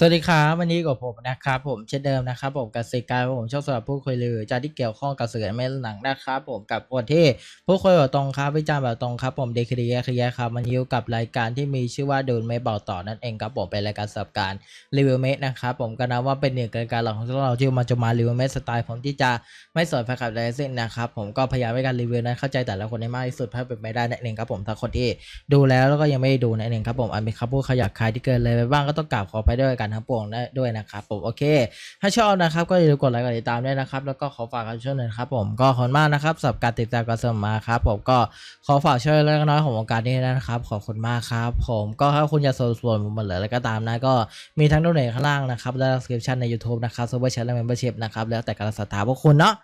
สวัสดีครับวันนี้กับผมนะครับผมเช่นเดิมนะครับผมกับสิการผมชอบสำหรับผู้คุยลือจาที่เกี่ยวข้องกับสื่อไม่หนังนะครับผมกับคนที่ผู้คุยแบบตรงครับวิจารณ์แบบตรงครับผมเดคเดียคลียครับมันยิ้วกับรายการที่มีชื่อว่าดูนไม่บอกต่อนั่นเองครับผมเป็นรายการสำหรับการรีวิวเมทนะครับผมก็นับว่าเป็นหนึ่งรายการหลักของเราที่มาจะมารีวิวเมทสไตล์ผมที่จะไม่สอนแฟนคลับใดเสิ้นนะครับผมก็พยายามในการรีวิวนั้นเข้าใจแต่ละคนให้มากที่สุดเพื่อเป็นไปได้นั่นเองครับผมถ้าคนที่ดูแล้วแล้วก็ยังไม่ได้ดูนั่นเองครับผมอาจมีคำพูดขยักคายที่เกินเลยไปบ้างก็ต้องกราบขอไปด้วยกันทั้งปวงได้ด้วยนะครับผมโอเค ถ้าชอบนะครับก็อย่าลืมกดไลค์กดติดตามด้วยนะครับ แล้วก็ขอฝากกันช่วยหน่อยนะครับผมก็ขอบคุณมากนะครับสำหรับการติดตามกันเสมอมาครับผมก็ขอฝากช่วยเล็กน้อยของวงการนี้นะครับขอบคุณมากครับผมก็ถ้าคุณจะสนับสนุนผมมาเหลืออะไรก็ตามนะก็มีทั้งโดเนทข้างล่างนะครับและ description ใน YouTube นะครับ Super Chat และ Membership นะครับแล้วแต่การศรัทธาพวกคุณเนาะ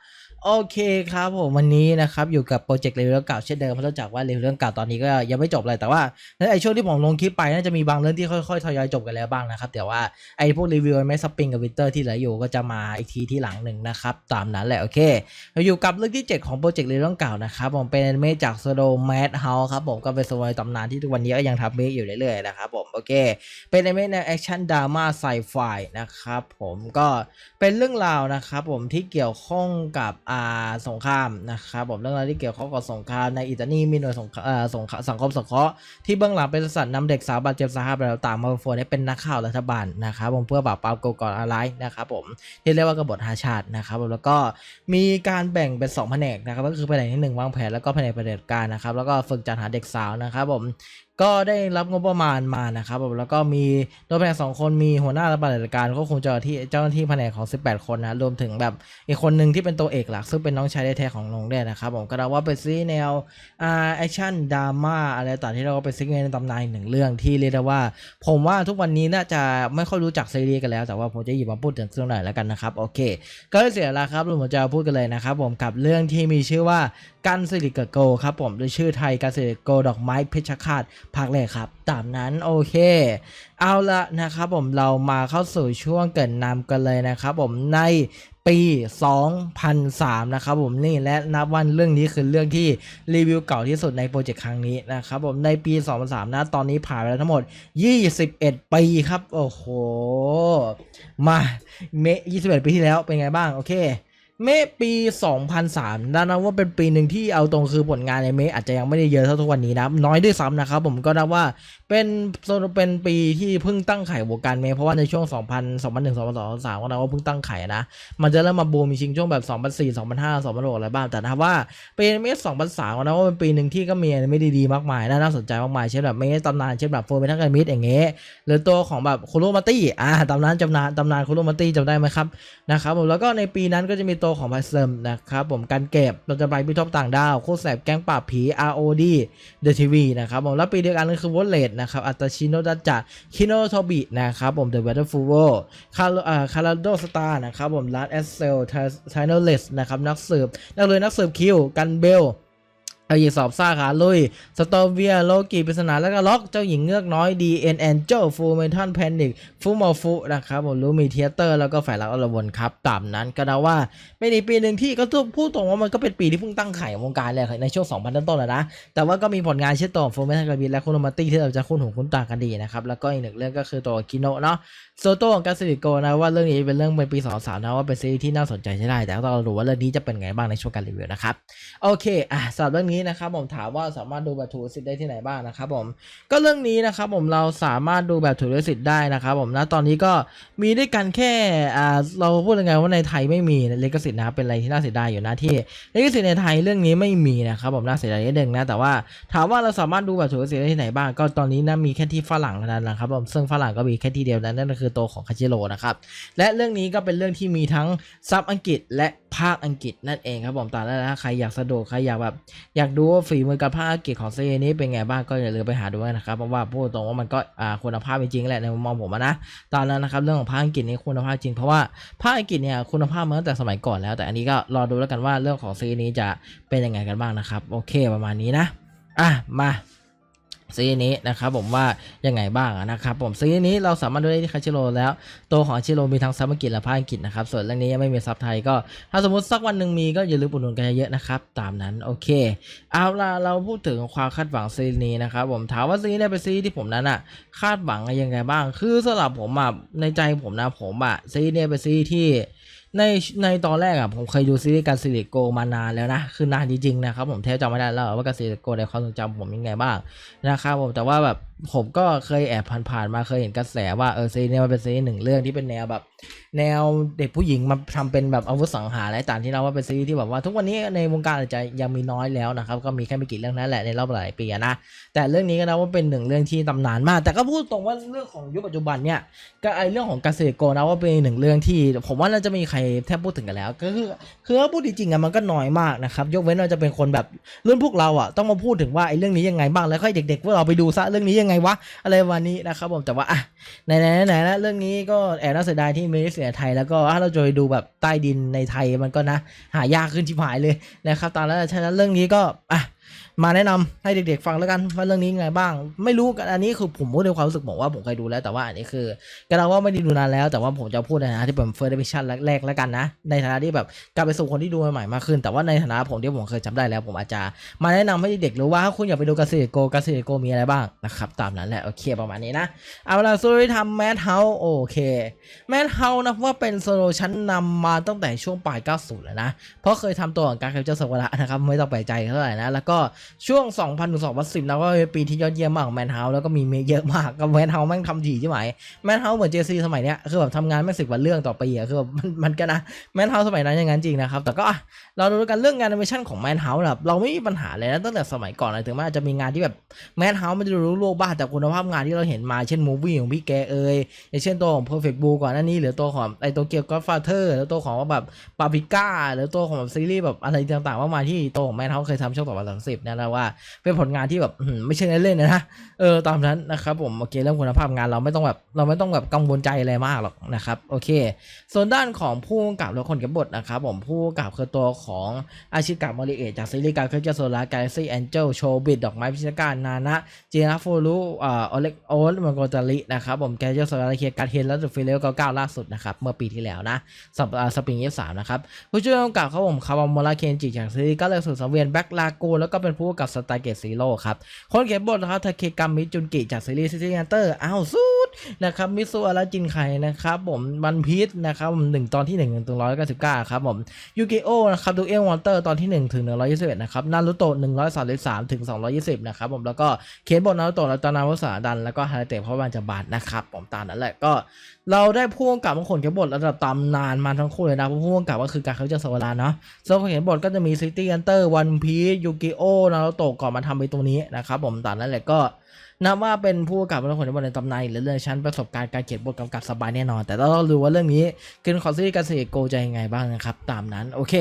โอเคครับผมวันนี้นะครับอยู่กับโปรเจกต์เรื่องเก่าเช่นเดิมเพราะเนื่องจากว่าเรื่องเก่าตอนนี้ก็ยังไม่จบเลยแต่ว่าในไอช่วงที่ผมลงคลิปไปน่าจะมีบางเรื่องที่ค่อยๆทยอยจบกันแล้วบ้างนะครับแต่ว่าไอพวกรีวิวแมสปริงกับวินเตอร์ที่เหลืออยู่ก็จะมาอีกทีที่หลังหนึ่งนะครับตามนั้นแหละโอเคเราอยู่กับเรื่องที่ 7 ของโปรเจกต์เรื่องเก่านะครับผมเป็นอนิเมะจากโซโดแมดเฮาส์ครับผมก็เป็นโซโดตำนานที่ทุกวันนี้ก็ยังทำเมะอยู่เรื่อยๆนะครับผมโอเค เป็นอนิเมะในแอคชั่นดราม่าไซไฟนะครับผมก็เป็นเรื่องราวนะครับผมที่เกี่ยวข้องกับอ่าสงครามนะครับผมเรื่องราวที่เกี่ยวข้องกับสงครามในอิตาลีมีหน่วยสงครามอ่าสงครามสังคมสงเคราะห์ที่เบื้องหลังเป็นสัตว์นำเด็กสาวบาดเจ็บสาหัสแล้วต่างมาโฟนให้เป็นนักข่าวรัฐบาลนะครับผมเพื่อปราบปรามก่อการร้ายนะครับผมที่เรียกว่ากบฏหาชาตินะครับผมแล้วก็มีการแบ่งเป็นสองแผนกนะครับก็คือแผนกที่หนึ่งวางแผนแล้วก็แผนกปฏิบัติการนะครับแล้วก็ฝึกจัดหาเด็กสาวนะครับผมก็ได้รับงบประมาณมานะครับผมแล้วก็มีโดยแผนสองคนมีหัวหน้าและบัติการก็คงเจ้าหน้าที่เจ้าหน้าที่แผนกของ 18 คนนะรวมถึงแบบอีกคนหนึ่งที่เป็นตัวเอกหลัก ซึ่งเป็นน้องชายแท้ๆของนงเนี่ยนะครับผมก็เดาว่าเป็นซีแนวอ่าแอคชั่นดราม่าอะไรต่างที่เราก็เป็นซีในตำนานหนึ่งเรื่องที่เรียกได้ว่า ผมว่าทุกวันนี้น่าจะไม่ค่อยรู้จักซีรีส์กันแล้ว แต่ว่าผมจะหยิบมาพูดถึงเรื่องหน่อยแล้วกันนะครับโอเค ก็เสียเวลาครับเราผมจะพูดกันเลยนะครับผมกับเรื่องที่มีชื่อว่า กันสิริกบโกครับผมหรือชื่อไทยกันสิริโกดอกไม้เพชรฆาตภาคแรกครับ ตามนั้นโอเค เอาละนะครับผมเรามาเข้าสู่ช่วงเกรินนำกันเลยนะครับผมในปี 2003 นะครับผมนี่และนับวันเรื่องนี้คือเรื่องที่รีวิวเก่าที่สุดในโปรเจกต์ครั้งนี้นะครับผมในปี 2003 นะตอนนี้ผ่านไปแล้วทั้งหมด 21 ปีครับ โอ้โห มาเม21 ปีที่แล้วเป็นไงบ้าง โอเค เมะปี 2003ด้านนับว่าเป็นปีหนึ่งที่เอาตรงคือผลงานในเมะอาจจะยังไม่ได้เยอะเท่าทุกวันนี้นะน้อยด้วยซ้ำนะครับผมก็นับว่าเป็นเป็นปีที่เพิ่งตั้งไข่วงการเมะเพราะว่าในช่วง 2000 2001 2002 2003ก็นับว่าเพิ่งตั้งไข่นะ มันจะเริ่มมาบูมมีชิงช่วงแบบ 2004 2005 2006อะไรบ้างแต่ถ้าว่าปีเมะ2003ก็นับว่าเป็นปีหนึ่งที่ก็มีไม่ดีๆมากมายน่าน่าสนใจมากมายเช่นแบบเมะตำนานเช่นแบบโฟร์เมทัลกันมิดอย่างเงี้ยหรือตัวของแบบคุโรมาตี้อ่าตำนานจำนานตำนานคุโรมาตี้จำได้ไหมครับนะครับผมแล้วก็ในปีนั้นก็จะมีตัวของพัสเซมนะครับผมการเก็บเราจะไปพิทอปต่างดาวโคตรแสบแก๊งปราบผี ROD The TV นะครับผมแล้วปีเดียวกันก็คือวอลเลตนะครับอัตชิโนดัจจะคิโนโทบินะครับผม The Waterfall World คาร์อ่าคาร์โดสตาร์นะครับผมลาร์ดเอสเซลไทโนเลสนะครับนักสืบนักเลยนักสืบคิวกันเบล เจ้าหญิงสอบซ่าขาลุย สตอเวีย โลกีปริศนาแล้วก็ล็อก เจ้าหญิงเงือกน้อยดีเอ็นแอนเจลฟูเมทันแพนิกฟูมอฟุนะครับผมรู้มีเทเตอร์ แล้วก็ฝ่ายรักอรวนครับ ตามนั้นก็นะว่าเป็นอีกปีหนึ่งที่ก็ต้องพูดตรงว่ามันก็เป็นปีที่เพิ่งตั้งไข่ของวงการเลยในช่วง 2000ต้นๆนะ แต่ว่าก็มีผลงานเช่นตัวฟูเมทันกาบินและคุโนมาตี้ที่เราจะคุ้นหูคุ้นตากันดีนะครับ แล้วก็อีกหนึ่งเรื่องก็คือตัวคิโนะเนาะโซโต้ของกาซิลิโกนะว่าเรื่องนี้เป็นเรื่องเป็นปี23นะว่าเป็นซีรีส์ที่น่าสนใจใช่ได้ แต่ก็ต้องรู้ว่าเรื่องนี้จะเป็นไงบ้างในช่วงการรีวิวนะครับโอเคอะสำหรับเรื่องนี้นะครับผมถามว่าสามารถดูแบบถูกลิสิทธิ์ได้ที่ไหนบ้างนะครับผมก็เรื่องนี้นะครับผมเราสามารถดูแบบถูกลิสิทธิ์ได้นะครับผมนะตอนนี้ก็มีด้วยกันแค่อ่าเราพูดยังไงว่าในไทยไม่มีลิขสิทธิ์นะครับเป็นอะไรที่น่าเสียดายอยู่นะที่ลิขสิทธิ์ในไทยเรื่องนี้ไม่มีนะครับผมน่าเสียดายนิดนึงนะแต่ว่าถามว่าเราสามารถดูแบบถูกลิสิทธิ์ได้ที่ไหนบ้างก็ตอนนี้นะมีแค่ที่ฝรั่งเท่านั้นนะครับผมซึ่งฝรั่งก็มีแค่ที่เดียวนั้นนั่นก็คือตัวของคาจิโร่นะครับและเรื่องนี้ก็เป็นเรื่องที่มีทั้งซับอังกฤษและ ภาคอังกฤษนั่นเองครับผมตามนั้นนะใครอยากสะดวกใครอยากแบบอยากดูว่าฝีมือการภาคอังกฤษของซีนี้เป็นไงบ้างก็อย่าลืมไปหาดูนะครับเพราะว่าพูดตรงว่ามันก็อ่าคุณภาพจริงแหละในมุมมองผมนะตอนนั้นนะครับเรื่องของภาคอังกฤษนี่คุณภาพจริงเพราะว่าภาคอังกฤษเนี่ยคุณภาพมาตั้งแต่สมัยก่อนแล้ว แต่อันนี้ก็รอดูแล้วกันว่าเรื่องของซีนี้จะเป็นยังไงกันบ้างนะครับโอเคประมาณนี้นะอะมา ซีนี้นะครับผมว่ายังไงบ้างนะครับผมซีนี้เราสามารถดูได้ที่คาชิโรแล้วตัวของชิโรมีทั้งซับอังกฤษและภาคอังกฤษนะครับส่วนเรื่องนี้ยังไม่มีซับไทยก็ถ้าสมมติสักวันหนึ่งมีก็อย่าลืมอุดหนุนกันเยอะๆนะครับตามนั้นโอเคเอาล่ะเราพูดถึงความคาดหวังซีรีส์นี้นะครับผมถามว่าซีรีส์นี้เป็นซีรีส์ที่ผมนั้นอะคาดหวังยังไงบ้าง คือสำหรับผมอะในใจผมนะผมอะซีรีส์นี้เป็นซีรีส์ที่ ในในตอนแรกอะผมเคยดูซีรีส์การซิลิโกมานานแล้วนะ คือนานจริงๆนะครับผมแทบจำไม่ได้แล้วว่าการซิลิโกในความทรงจำผมยังไงบ้างนะครับผมแต่ว่าแบบผมก็เคยแอบผ่านๆมาเคยเห็นกระแสว่าเออซีเนี้มันเป็นซีหนึ่งเรื่องที่เป็นแนวแบบ แนวเด็กผู้หญิงมาทำเป็นแบบอาวุธสังหารอะไรต่างที่เราว่าเป็นซีที่แบบว่าทุกวันนี้ในวงการอาจจะยังมีน้อยแล้วนะครับ ก็มีแค่ไม่กี่เรื่องนั้นแหละในรอบหลายปีนะแต่เรื่องนี้ก็นะว่าเป็นหนึ่งเรื่องที่ตำนานมาก แต่ก็พูดตรงว่าเรื่องของยุคปัจจุบันเนี่ยก็ไอเรื่องของกาเซโกนะว่าเป็นหนึ่งเรื่องที่ ผมว่าน่าจะมีใครแทบพูดถึงกันแล้ว ก็คือคือถ้าพูดจริงๆอะมันก็น้อยมากนะครับยกเว้นว่าจะเป็นคนแบบรุ่นพวกเราอะต้องมาพูดถึงว่าไอเรื่องนี้ยังไงบ้างแล้วค่อยเด็กๆพวกเราไปดูซะเรื่องนี้ยังไงวะ อะไรวันนี้นะครับผม แต่ว่าอะไหนไหนๆนะเรื่องนี้ก็แอบน่าเสียดายที่ไม่ได้เสียไทย แล้วก็ถ้าเราจะไปดูแบบใต้ดินในไทยมันก็นะ หายากขึ้นที่หายเลยนะครับ ตอนนั้นฉะนั้นเรื่องนี้ก็อะ มาแนะนำให้เด็กๆฟังแล้วกันว่าเรื่องนี้ยังไงบ้าง ไม่รู้กันอันนี้คือผมพูดในความรู้สึกบอกว่าผมเคยดูแล้วแต่ว่าอันนี้คือก็เราว่าไม่ได้ดูนานแล้วแต่ว่าผมจะพูดในฐานะที่เป็นเฟิร์สเดวิชั่นแรกๆแล้วกันนะ ในฐานะที่แบบกลับไปสู่คนที่ดูใหม่ๆมากขึ้น แต่ว่าในฐานะผมที่ผมเคยจำได้แล้ว ผมอาจจะมาแนะนำให้เด็กๆรู้ว่าคุณอยากไปดูกาเซโกกาเซโกมีอะไรบ้างนะครับตามนั้นแหละโอเคประมาณนี้นะเอาละซูริทำแมทเฮาโอเคแมทเฮานะว่าเป็นโซโลชั้นนำมาตั้งแต่ช่วงปลาย90แล้วนะเพราะเคยทำตัวของการแคปเจอร์สวรรค์นะครับไม่ต้องแปลกใจเท่าไหร่นะแล้วก็ช่วง 2000ถึง2010นะก็เป็นปีที่ยอดเยี่ยมมากของแมนเฮาแล้วก็มีเมเยอะมากก็แมนเฮาแม่งทำถี่ใช่ไหมแมนเฮาเหมือนเจซีสมัยเนี้ยคือแบบทำงานไม่สิบวันเรื่องต่อไปีอะคือแบบมันมันก็นะแมนเฮาสมัยนั้นอย่างนั้นจริงนะครับแต่ก็เราดูกันเรื่องงานแอนิเมชันของแมนเฮาแบบเราไม่มีปัญหาเลยนะตั้งแต่สมัยก่อนเลยถึงแม้จะมีงานที่แบบแมนเฮาไมันจะรู้โลกบ้างแต่คุณภาพงานที่เราเห็นมาเช่นมูฟวี่ของพี่แกเอยอย่างเช่นตัวของ Perfect Blue ก่อนหน้านี้หรือตัวของไอตัวเกียวก็ฟาเธอร์หรือตัวของแบบปาปิก้าหรือตัวของแบบซีรีส์แบบอะไรต่างๆมากมายที่ตัวของแมนเฮาเคยทำช่วงต่อวันสามสิบนี่ยนะว่า เป็นผลงานที่แบบไม่ใช่เล่นๆนะเออตามนั้นนะครับผมโอเคเรื่องคุณภาพงานเราไม่ต้องแบบเราไม่ต้องแบบกังวลใจอะไรมากหรอกนะครับโอเค ส่วนด้านของผู้กำกับและคนเขียนบทนะครับผมผู้กำกับคือตัวของอาชิกะมอริเอจากซีรีส์การเคอร์เจอร์โซลาร์กาแล็กซี่แองเจิลโชบิดดอกไม้พิชการนานะเจนาฟูรุอ่าโอเล็กโอลมังโกตารินะครับผมแกเจอร์โซลาร์เคียการเฮนและจุดฟิเลลเก้าล่าสุดนะครับเมื่อปีที่แล้วนะสำหรับสปริงเอฟสามนะครับผู้ช่วยกำกับเขาผมคาวาโมราเคนจิจากซีรีส์ก็เลยสุดสังเวียนแบ็กลาโกแล้วก็เป็นผู้กำกับสไตล์เกตซีโร่ครับคนเขียนบทนะครับทาเคกัมมิจุนกิจากซีรีส์ซิตี้ฮันเตอร์อ้าวสุดนะครับมิซุอาราจินไคนะครับผมวันพีชนะครับผมหนึ่งตอนที่หนึ่งถึงร้อยเก้าสิบเก้าครับผมยูกิโอนะครับดูเอลวอนเตอร์ตอนที่หนึ่งถึงหนึ่งร้อยยี่สิบเอ็ดนะครับนารุโตะหนึ่งร้อยสามสิบสามถึงสองร้อยยี่สิบนะครับผมแล้วก็เขียนบทนารุโตะและตอนาวุสาดัน แล้วก็ฮาราเตะเพราะวันจะบาดนะครับผมตามนั้นแหละก็ เราได้พ่วงกับบางคนเขียนบทระดับตำนานมาทั้งคู่เลยนะพ่วงกับก็คือการเขาจะสวรรค์เนาะส่วนคนเขียนบทก็จะมีซิตี้ฮันเตอร์วันพีชยูกิโอนารุโตะก่อนมาทำไปตรงนี้นะครับผมตามนั้นแหละก็ นับว่าเป็นผู้กำกับละคนที่บทในตำนานหรือเรื่องชั้นประสบการณ์การเขียนบทกำกับสบายแน่นอน แต่ต้องรู้ว่าเรื่องนี้คือคอนซีรีส์การเสกโกจะยังไงบ้างนะครับตามนั้นโอเค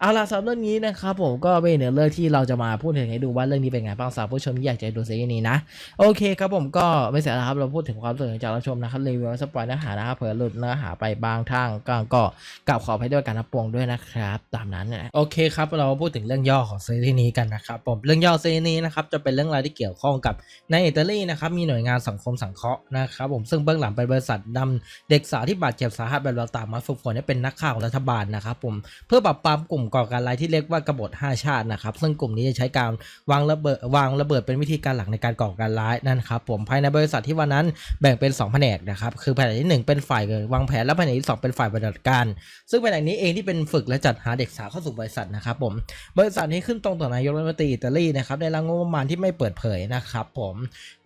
เอาล่ะสำหรับเรื่องนี้นะครับผมก็เป็นเนื้อเรื่องที่เราจะมาพูดถึงให้ดูว่าเรื่องนี้เป็นไงบ้างสำหรับผู้ชมที่อยากจะดูซีรีส์นี้นะโอเคครับผมก็ไม่เสียแล้วครับเราพูดถึงความรู้สึกจากเราชมนะครับรีวิวสปอยเนื้อหานะครับเผื่อหลุดเนื้อหาไปบางทางก็ก็กลับขอให้ด้วยการรับปวงด้วยนะครับตามนั้นนะโอเคครับเราพูดถึงเรื่องย่อของซีรีส์นี้กันนะครับผมเรื่องย่อซีรีส์นี้นะครับจะเป็นเรื่องราวที่เกี่ยวข้องกับในอิตาลีนะครับมีหน่วยงานสังคมสังเคราะห์นะครับผมซึ่งเบื้องหลังเป็นบริษัทนำเด็กสาวที่บาดเจ็บสาหัสแบบเราตามมาฝึกฝนให้เป็นนักข่าวของรัฐบาลนะครับผมเพื่อปราบปรามกลุ่มก่อการร้ายที่เรียกว่ากบฏ5ชาตินะครับซึ่งกลุ่มนี้จะใช้การวางระเบิดวางระเบิดเป็นวิธีการหลักในการก่อการร้ายนั่นครับผมภายในบริษัทที่วันนั้นแบ่งเป็น2แผนกนะครับคือแผนกที่ 1 เป็นฝ่ายวางแผนและแผนกที่ 2 เป็นฝ่ายปฏิบัติการ ซึ่งแผนกนี้เองที่เป็นฝึกและจัดหาเด็กสาวเข้าสู่บริษัทนะครับผมบริษัทนี้ขึ้นตรงต่อนายกรัฐมนตรีอิตาลีนะครับได้รับงบประมาณที่ไม่เปิดเผยนะครับผม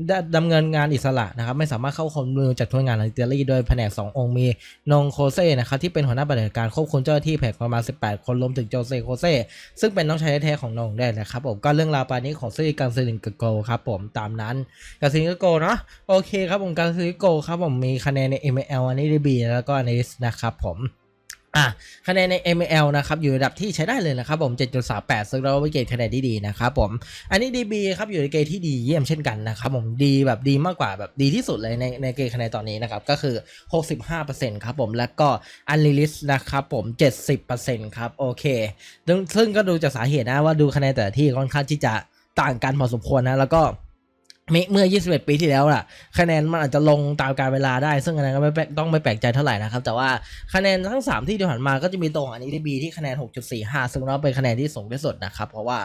ด้ดำเนินงานอิสระนะครับไม่สามารถเข้าควบมือจากทุนงานในอิตาลีโดยแผนก 2 องค์มีนงโคเซ่นะครับที่เป็นหัวหน้าปฏิบัติการควบคุมเจ้าหน้าที่แผกประมาณ 18 คนรวมถึงโจเซโคเซ่ซึ่งเป็นน้องชายแท้ๆของนงได้นะครับผมก็เรื่องราวปานี้ของซีกังซิลิกโกครับผมตามนั้นกังซิลิกโกเนาะโอเคครับผมกังซิลิโกครับผมมีคะแนนใน ML อันนี้ดีบีแล้วก็อันนี้นะครับผม อะคะแนนใน ML นะครับอยู่ระดับที่ใช้ได้เลยนะครับผม 7.38 ซึ่งเราไปเกรดคะแนนที่ดีนะครับผม อันนี้ DB ครับอยู่ในเกรดที่ดีเยี่ยมเช่นกันนะครับผมดีแบบดีมากกว่าแบบดีที่สุดเลยในในเกรดคะแนนตอนนี้นะครับก็คือ 65%ครับผมแล้วก็ u n r e l i s นะครับผม 70%ครับโอเคซึ่งซึ่งก็ดูจากสาเหตุนะว่าดูคะแนนแต่ละที่ค่อนข้างที่จะต่างกันพอสมควรนะแล้วก็ เมื่อเมื่อ 21 ปีที่แล้วล่ะ คะแนนมันอาจจะลงตามกาลเวลาได้ ซึ่งอันนั้นก็ไม่ต้องไม่แปลกใจเท่าไหร่นะครับ แต่ว่าคะแนนทั้ง 3 ที่ที่ผ่านมาก็จะมีตรงอันนี้ที่บีที่คะแนน 6.45 ซึ่งเราเป็นคะแนนที่สูงที่สุดนะครับ เพราะว่า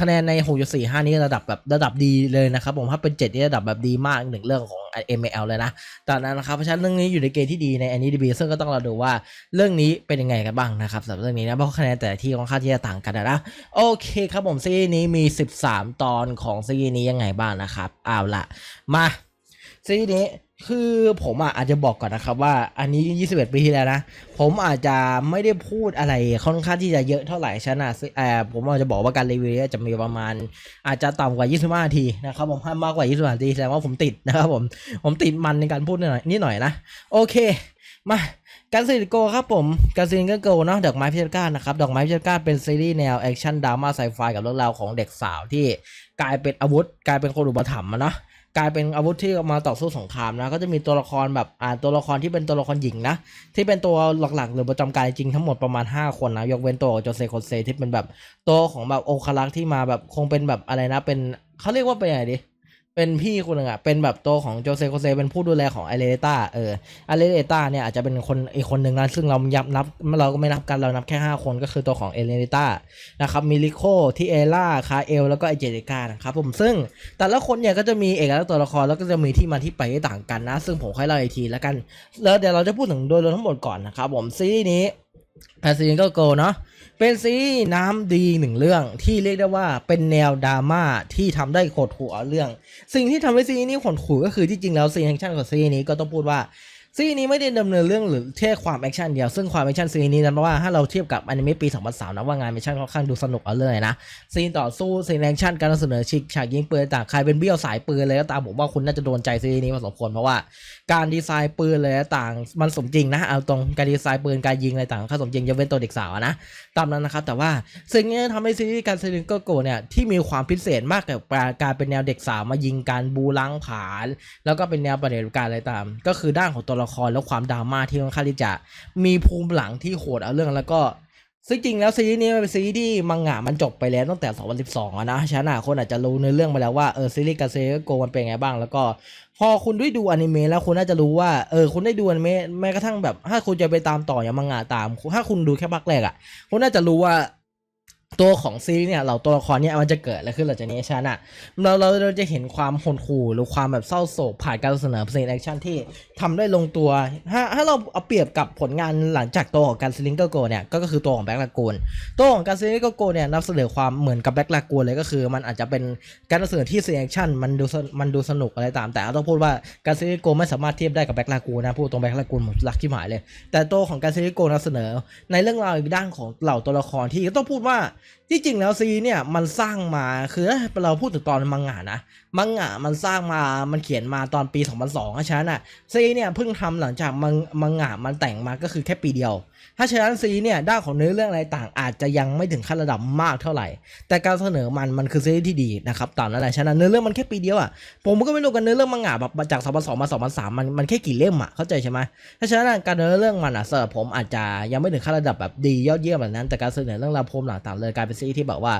คะแนนใน 6.45 นี้ระดับแบบระดับดีเลยนะครับ ผม ถ้าเป็น 7 นี่ระดับแบบดีมากหนึ่งเรื่องของ ML เลยนะตอนนั้นนะครับ เพราะฉะนั้นเรื่องนี้อยู่ในเกณฑ์ที่ดีใน NDB ซึ่งก็ต้องเราดูว่าเรื่องนี้เป็นยังไงกันบ้างนะครับสำหรับเรื่องนี้นะ เพราะคะแนนแต่ที่ค่อนข้างที่จะต่างกันนะ โอเคครับผมซีรีส์นี้มี 13 ตอนของซีรีส์นี้ยังไงบ้างนะครับเอาละมาซีรีส์นี้คือผมออาจจะบอกก่อนนะครับว่าอันนี้ 21 ปีที่แล้วนะ ผมอาจจะไม่ได้พูดอะไรค่อนข้างที่จะเยอะเท่าไหร่ชนะเอ่อผมอาจจะบอกว่าการรีวิวจะมีประมาณ อาจจะต่ำกว่า 25นาทีนะครับผมห้ามมากกว่า 25นาทีแสดงว่าผมติดนะครับผมผมติดมันในการพูดนิดหน่อยนิดหน่อยนะ โอเค มา การสิริโกครับผมการสิริโกเนาะดอกไม้พิจารนะครับดอกไม้พิจารเป็นซีรีส์แนวแอคชั่นดราม่าไซไฟกับเรื่องราวของเด็กสาวที่กลายเป็นอาวุธ กลายเป็นคนอุปถัมภ์อะเนาะกลายเป็นอาวุธที่มาต่อสู้สงครามนะก็จะมีตัวละครแบบอ่าตัวละครที่เป็นตัวละครหญิงนะที่เป็นตัวหลักๆ หรือประจำการจริงทั้งหมดประมาณ 5 คนนะยกเว้นตัวโจเซโคเซที่เป็นแบบตัวของแบบโอคารักที่มาแบบคงเป็นแบบอะไรนะเป็นเขาเรียกว่าเป็นอะไรดิ เป็นพี่คนหนึ่งอะเป็นแบบตัวของโจเซโคเซเป็นผู้ดูแลของไอเลต้าเออไอเลต้าเนี่ยอาจจะเป็นคนอีกคนหนึ่งนะซึ่งเรายับนับเราก็ไม่นับกันเรานับแค่ 5 คนก็คือตัวของเอเลต้านะครับมิลิโคที่เอล่าคาเอลแล้วก็ไอเจเดกานะครับผมซึ่งแต่ละคนเนี่ยก็จะมีเอกลักษณ์ตัวละครแล้วก็จะมีที่มาที่ไปที่ต่างกันนะ ซึ่งผมค่อยเล่าอีกทีแล้วกันแล้วเดี๋ยวเราจะพูดถึงโดยรวมทั้งหมดก่อนนะครับผมซีรีส์นี้แอซีนก็โกเนาะ เป็นซีรีส์น้ำดีหนึ่งเรื่องที่เรียกได้ว่าเป็นแนวดราม่าที่ทำได้ขดหัวเรื่อง สิ่งที่ทำให้ซีรีส์นี้ขดขู่ก็คือที่จริงแล้วซีนแอคชั่นของซีรีส์นี้ก็ต้องพูดว่า ซีรีส์นี้ไม่ได้ดำเนินเรื่องหรือแค่ความแอคชั่นเดียวซึ่งความแอคชั่นซีรีส์นี้นั้นเพราะว่าถ้าเราเทียบกับอนิเมะปี 2003นะว่างานแอคชั่นค่อนข้างดูสนุกเอาเลยนะซีนต่อสู้ซีนแอคชั่นการนำเสนอชิกฉากยิงปืนต่างใครเป็นเบี้ยวสายปืนเลยก็ตามผมว่าคุณน่าจะโดนใจซีรีส์นี้พอสมควรเพราะว่าการดีไซน์ปืนเลยต่างมันสมจริงนะเอาตรงการดีไซน์ปืนการยิงอะไรต่างเขาสมจริงยกเว้นตัวเด็กสาวนะตามนั้นนะครับแต่ว่าสิ่งนี้ทำให้ซีรีส์การเซริงโกโกเนี่ยที่มีความพิเศษมากกับการเป็นแนวเด็กสาวมายิงการบูล้างผาญแล้วก็เป็นแนวประเด็นการอะไรตาม ก็คือด้านของตัวละครและความดราม่าที่ค่อนข้างที่จะมีภูมิหลังที่โหดเอาเรื่องแล้วก็ซึ่งจริงแล้วซีรีส์นี้มันเป็นซีรีส์ที่มังงะมันจบไปแล้วตั้งแต่ 2012อะนะฉะนั้นอะคนอาจจะรู้ในเรื่องมาแล้วว่าเออซีรีส์กาเซโกมันเป็นไงบ้าง แล้วก็พอคุณได้ดูอนิเมะแล้วคุณน่าจะรู้ว่าเออคุณได้ดูอนิเมะแม้กระทั่งแบบ ถ้าคุณจะไปตามต่ออย่างมังงะตาม ถ้าคุณดูแค่ภาคแรกอะคุณน่าจะรู้ว่า ตัวของซีรีส์เนี่ยเราตัวละครเนี่ยมันจะเกิดอะไรขึ้นหลังจากนี้ฉะนั้นอะเราเราเราจะเห็นความหดหู่หรือความแบบเศร้าโศกผ่านการเสนอซีนแอคชั่นที่ทำได้ลงตัว ถ้าถ้าเราเอาเปรียบกับผลงานหลังจากตัวของการซิลิงเกอร์โกเนี่ยก็คือตัวของแบ็กลากูนตัวของการซิลิงเกอร์โกเนี่ยนำเสนอความเหมือนกับแบ็กลากูนเลยก็คือ มันอาจจะเป็นการเสนอที่ซีนแอคชั่นมันดูมันดูสนุกอะไรตาม แต่ต้องพูดว่าการซิลิงโกไม่สามารถเทียบได้กับแบ็กลากูนนะพูดตรงแบ็กลากูนผมรักที่หมายเลย แต่ตัวของการซิลิโกนำเสนอ ในเรื่องราวอีกด้านของเหล่าตัวละครที่ต้องพูดว่าที่จริงแล้วซีเนี่ยมันสร้างมาคือเราพูดถึงตอนมังงะนะมังงะมันสร้างมามันเขียนมาตอนปี 2002ฉะนั้นอะซีเนี่ยเพิ่งทำหลังจากมังมังงะมันแต่งมาก็คือแค่ปีเดียว ถ้าฉะนั้นซีเนี่ยด้านของเนื้อเรื่องอะไรต่างอาจจะยังไม่ถึงขั้นระดับมากเท่าไหร่ แต่การเสนอมันมันคือซีรีส์ที่ดีนะครับตามนั้นแหละฉะนั้นเนื้อเรื่องมันแค่ปีเดียวอะผมก็ไม่รู้กันเนื้อเรื่องมังงะแบบมาจาก2002มา2003มันมันแค่กี่เล่มอะเข้าใจใช่ไหมถ้าฉะนั้นการเนื้อเรื่องมันอะสำหรับผมอาจจะยังไม่ถึงขั้นระดับแบบดียอดเยี่ยมแบบนั้น แต่การเสนอเรื่องราวพรมหลังต่างเลยกลายเป็นซีรีส์ที่แบบว่า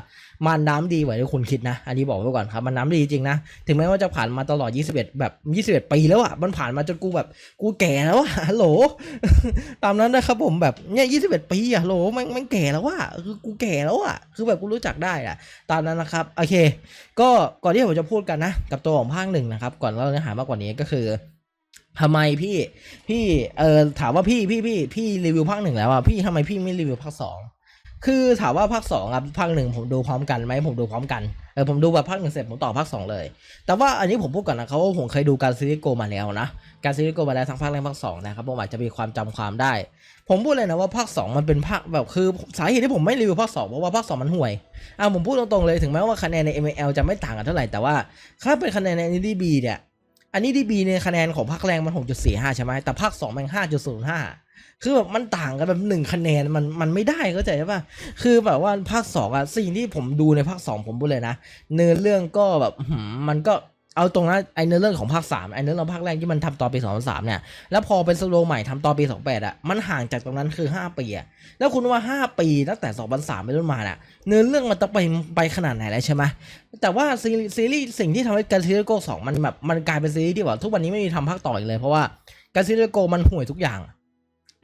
มันน้ำดีกว่าที่คุณคิดนะ อันนี้บอกไว้ก่อนครับมันน้ำดีจริงนะถึงแม้ว่าจะผ่านมาตลอด 21 แบบ 21 ปีแล้วอะมันผ่านมาจนกูแบบกูแก่แล้วอะฮัลโหลตามนั้นนะครับผมแบบเนี่ยยี่สิบเอ็ดปีอะโหลมันมันแก่แล้วว่ะคือกูแก่แล้วอะคือแบบกูรู้จักได้อะตามนั้นนะครับโอเค ก็ก่อนที่ผมจะพูดกันนะ กับตัวของภาคหนึ่งนะครับ ก่อนเราเนื้อหามากกว่านี้ก็คือทำไมพี่พี่เออถามว่าพี่พี่พี่พี่รีวิวภาคหนึ่งแล้วอะพี่ทำไมพี่ไม่รีวิวภาคสอง คือถามว่าภาคสองครับภาคหนึ่งผมดูพร้อมกันไหมผมดูพร้อมกันเออผมดูแบบภาคหนึ่งเสร็จผมต่อภาคสองเลย แต่ว่าอันนี้ผมพูดก่อนนะครับว่าผมเคยดูการซีรีส์โกมาแล้วนะการซีรีส์โกมาแล้วทั้งภาคแรกภาคสองนะครับผมอาจจะมีความจำความได้ ผมพูดเลยนะว่าภาคสองมันเป็นภาคแบบคือสาเหตุที่ผมไม่รีวิวภาคสองเพราะว่าภาคสองมันห่วยอะผมพูดตรงๆเลยถึงแม้ว่าคะแนนใน ML จะไม่ต่างกันเท่าไหร่แต่ว่าถ้าเป็นคะแนนใน NDB เนี่ยอันนี้ DB ในคะแนนของภาคแรกมัน6.45ใช่ไหมแต่ภาคสองมัน5.05 คือแบบมันต่างกันแบบหนึ่งคะแนนมันมันไม่ได้เข้าใจใช่ปะคือแบบว่าภาคสองอะสิ่งที่ผมดูในภาคสองผมพูดเลยนะเนื้อเรื่องก็แบบมันก็เอาตรงนั้นไอเนื้อเรื่องของภาคสามไอเนื้อเรื่องภาคแรกที่มันทำตอนปีสองสามเนี่ยแล้วพอเป็นสโลใหม่ทำตอนปีสองแปดอะมันห่างจากตรงนั้นคือห้าปีอะแล้วคุณว่าห้าปีตั้งแต่สองพันสามไปต้นมาน่ะเนื้อเรื่องมันจะไปไปขนาดไหนแล้วใช่ไหมแต่ว่าซีรีส์ซีรีส์สิ่งที่ทำให้การซีรีส์โกสองมันแบบมันกลายเป็นซีรีส์ที่แบบทุกวันนี้ไม่มีทำภาคต่ออีกเลยเพราะว่าการซีรีส์โกมันห่วยทุกอย่าง